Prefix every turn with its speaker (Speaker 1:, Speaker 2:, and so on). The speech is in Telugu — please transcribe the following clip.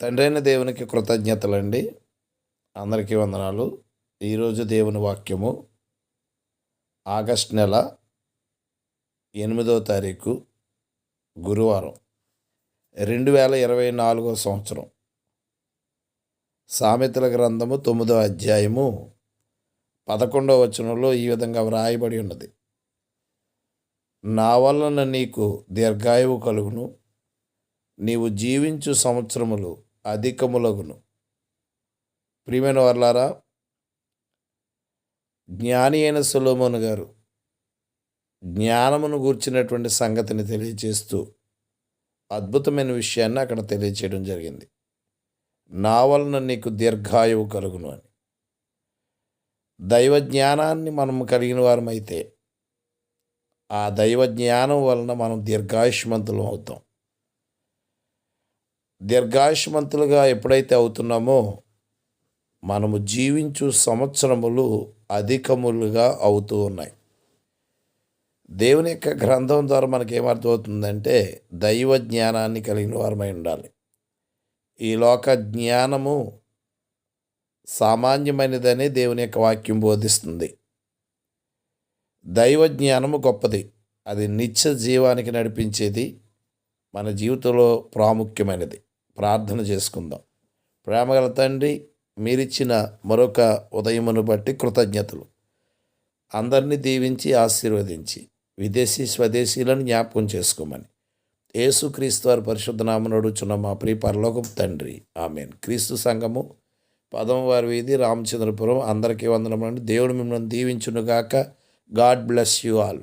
Speaker 1: తండ్రైన దేవునికి కృతజ్ఞతలండి. అందరికీ వందనాలు. ఈరోజు దేవుని వాక్యము ఆగస్ట్ నెల ఎనిమిదో తారీఖు గురువారం రెండు వేల ఇరవై నాలుగో సంవత్సరం. సామెతల గ్రంథము తొమ్మిదో అధ్యాయము పదకొండవ వచనంలో ఈ విధంగా వ్రాయబడి ఉన్నది. నా వలన నీకు దీర్ఘాయువు కలుగును. నీవు జీవించు సంవత్సరములు అధికములగును. ప్రియమైన వర్లారా జ్ఞాని అయిన సులోమోను గారు జ్ఞానమును గూర్చినటువంటి సంగతిని తెలియజేస్తూ అద్భుతమైన విషయాన్ని అక్కడ తెలియచేయడం జరిగింది. నా వలన నీకు దీర్ఘాయువు కలుగును అని. దైవ జ్ఞానాన్ని మనం కలిగిన వారమైతే ఆ దైవ జ్ఞానం వలన మనం దీర్ఘాయుష్మంతులం అవుతాం. దీర్ఘాయుష్మంతులుగా ఎప్పుడైతే అవుతున్నామో మనము జీవించు సంవత్సరములు అధికములుగా అవుతూ ఉన్నాయి. దేవుని యొక్క గ్రంథం ద్వారా మనకి ఏమర్థమవుతుందంటే దైవ జ్ఞానాన్ని కలిగిన వారమై ఉండాలి. ఈ లోక జ్ఞానము సామాన్యమైనదని దేవుని యొక్క వాక్యం బోధిస్తుంది. దైవ జ్ఞానము గొప్పది. అది నిత్య జీవానికి నడిపించేది మన జీవితంలో ప్రాముఖ్యమైనది. ప్రార్థన చేసుకుందాం. ప్రేమగల తండ్రి మీరిచ్చిన మరొక ఉదయమును బట్టి కృతజ్ఞతలు. అందరినీ దీవించి ఆశీర్వదించి విదేశీ స్వదేశీలను జ్ఞాపకం చేసుకోమని. యేసుక్రీస్తు వారి పరిశుద్ధనామను అడుగుచున్న మా ప్రియ పరలోకపు తండ్రి. ఆమెన్. క్రీస్తు సంఘము పదమవారి వీధి రామచంద్రపురం అందరికీ వందనమండి దేవుడు మిమ్మల్ని దీవించునుగాక. God bless you all.